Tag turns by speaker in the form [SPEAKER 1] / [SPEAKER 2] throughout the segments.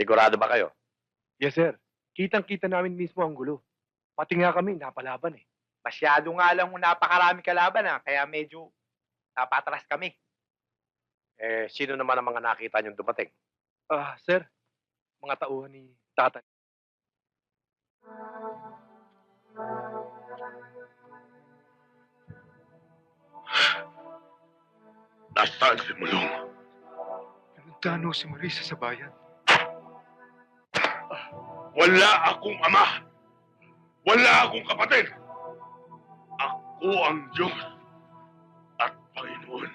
[SPEAKER 1] Sigurado ba kayo?
[SPEAKER 2] Yes, sir. Kitang-kita namin mismo ang gulo. Pati nga kami, napalaban eh.
[SPEAKER 3] Masyado nga lang kung napakarami kalaban ha, kaya medyo napatras kami.
[SPEAKER 1] Eh, sino naman ang mga nakita niyong dumating?
[SPEAKER 2] Ah, sir. Mga tauhan ni tatay.
[SPEAKER 4] Nasaan si Mulong?
[SPEAKER 2] Ho si Marisa sa bayan.
[SPEAKER 4] Wala akong ama. Wala akong kapatid. Ako ang Diyos at Panginoon.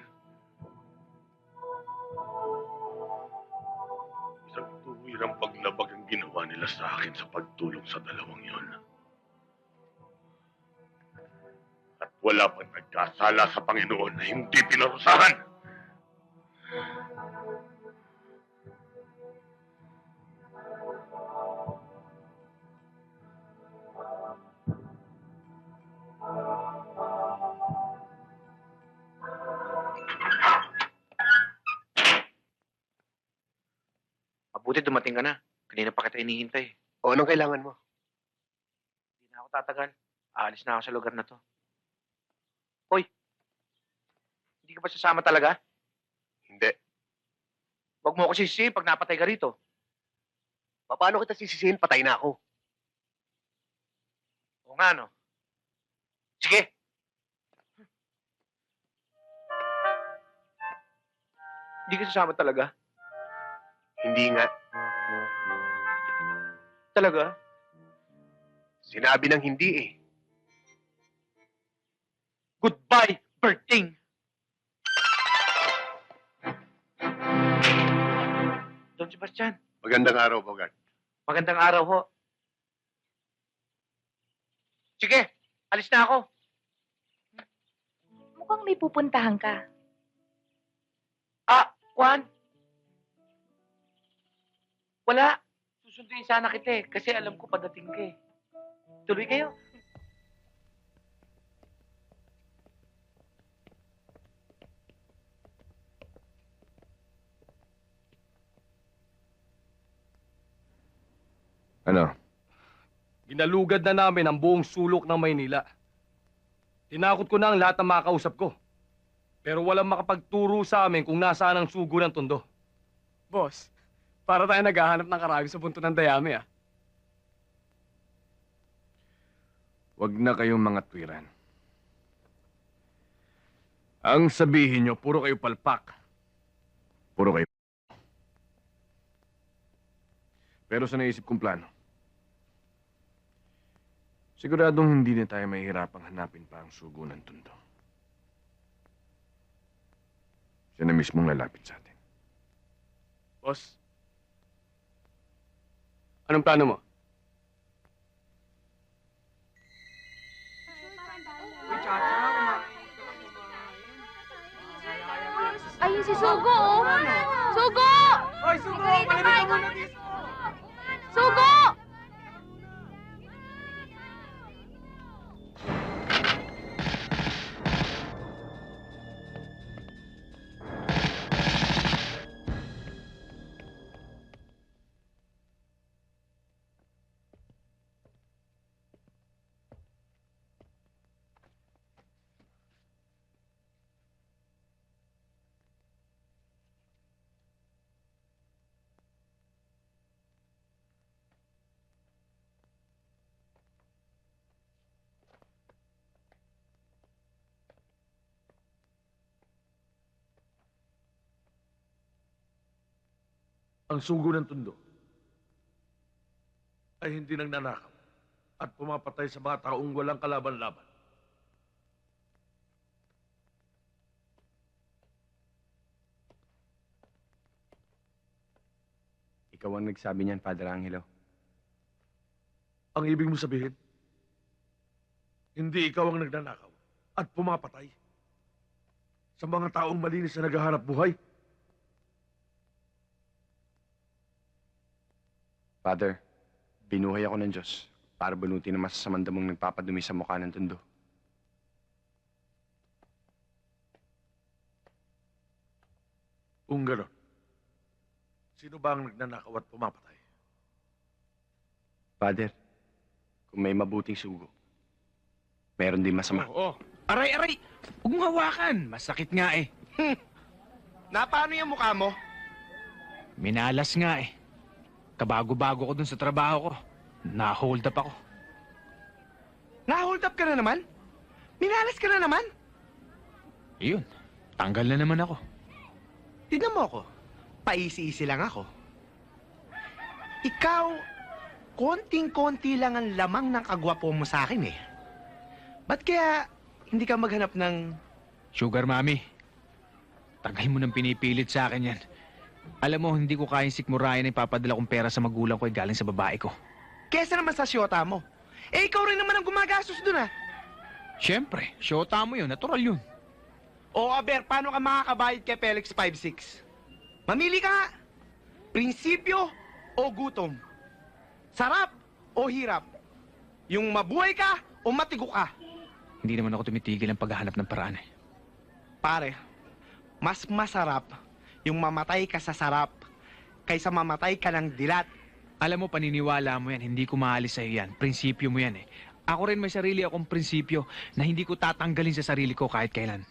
[SPEAKER 4] Isang tuwirang paglabag ang ginawa nila sa akin sa pagtulong sa dalawang yon. At wala pang nagkasala sa Panginoon na hindi pinarusahan.
[SPEAKER 1] Mabuti dumating ka na. Kanina pa kita hinihintay.
[SPEAKER 2] O, anong kailangan mo?
[SPEAKER 1] Hindi na ako tatagal. Aalis na ako sa lugar na to. Hoy! Hindi ka ba sasama talaga?
[SPEAKER 2] Hindi.
[SPEAKER 1] Huwag mo ako sisihin pag napatay ka rito.
[SPEAKER 2] Paano kita sisisihin? Patay na ako.
[SPEAKER 1] O nga, no? Sige! Hindi ka sasama talaga?
[SPEAKER 2] Hindi nga.
[SPEAKER 1] Talaga?
[SPEAKER 2] Sinabi ng hindi eh.
[SPEAKER 1] Goodbye, Berting! Don Sebastian,
[SPEAKER 4] Magandang araw, Bogart.
[SPEAKER 1] magandang araw ho. Sige, alis na ako.
[SPEAKER 5] Mukhang may pupuntahan ka.
[SPEAKER 1] Ah, Juan. Wala. Susunduin sana kita eh, kasi alam ko padating ka eh. Tuloy kayo.
[SPEAKER 6] Ano?
[SPEAKER 7] Ginalugad na namin ang buong sulok ng Maynila. Tinakot ko na ang lahat ng makausap ko. Pero walang makapagturo sa amin kung nasaan ang sugo ng tondo.
[SPEAKER 8] Boss, para tayo naghahanap ng karami sa punto ng dayami ah.
[SPEAKER 6] Huwag na kayong mga twiran. Ang sabihin nyo, puro kayo palpak. Puro kayo. Pero sa naisip kong plano, siguradong hindi na tayo mahihirapang hanapin pa ang sugo ng tundo. Siya na mismong lalapit sa atin.
[SPEAKER 8] Boss, anong plano mo?
[SPEAKER 5] Ayun si Sugo, oh! Sugo!
[SPEAKER 8] Hoy, sugo!
[SPEAKER 5] Balikan mo Sugo!
[SPEAKER 4] Ang sugo ng tundo ay hindi nagnanakaw at pumapatay sa mga taong walang kalaban-laban.
[SPEAKER 8] Ikaw ang nagsabi niyan, Father Angelo.
[SPEAKER 4] Ang ibig mo sabihin, hindi ikaw ang nagnanakaw at pumapatay sa mga taong malinis na naghahanap buhay.
[SPEAKER 8] Father, binuhay ako ng Diyos para bunutin ang masasamang damong nagpapadumi sa mukha ng tundo.
[SPEAKER 4] Kung gano'n, Sino ba ang nagnanakaw at pumapatay?
[SPEAKER 8] Father, kung may mabuting sugo, meron din masama.
[SPEAKER 3] Oo. Aray, aray! Huwag mong hawakan. Masakit nga eh. Na paano yung mukha mo?
[SPEAKER 9] Minalas nga eh. Kabago-bago ko dun sa trabaho ko. Na-hold up ako.
[SPEAKER 3] Na-hold up ka na naman? Minalas ka na naman?
[SPEAKER 9] Iyon, tanggal na naman ako.
[SPEAKER 3] Tignan mo ako. Paisi-isi lang ako. Ikaw, konting-konti lang ang lamang ng kagwapo mo sa akin eh. Ba't kaya hindi ka maghanap ng...
[SPEAKER 9] Sugar mami, tagal mo nang pinipilit sa akin yan. Alam mo, hindi ko kayang sikmurayan na ipapadala kong pera sa magulang ko ay galing sa babae ko.
[SPEAKER 3] Kesa naman sa syota mo. Eh, ikaw rin naman ang gumagastos dun ah.
[SPEAKER 9] Siyempre, syota mo yun, natural yun.
[SPEAKER 3] O, Aber, paano ka makakabayad kay Felix 5'6"? Mamili ka nga. Prinsipyo o gutom? Sarap o hirap? Yung mabuhay ka o matigo ka?
[SPEAKER 9] Hindi naman ako tumitigil ang paghahanap ng paraan eh.
[SPEAKER 3] Pare, mas masarap yung mamatay ka sa sarap kaysa mamatay ka ng dilat.
[SPEAKER 9] Alam mo, paniniwala mo yan, hindi ko maalis sa'yo yan. Prinsipyo mo yan eh. Ako rin may sarili akong prinsipyo na hindi ko tatanggalin sa sarili ko kahit kailan.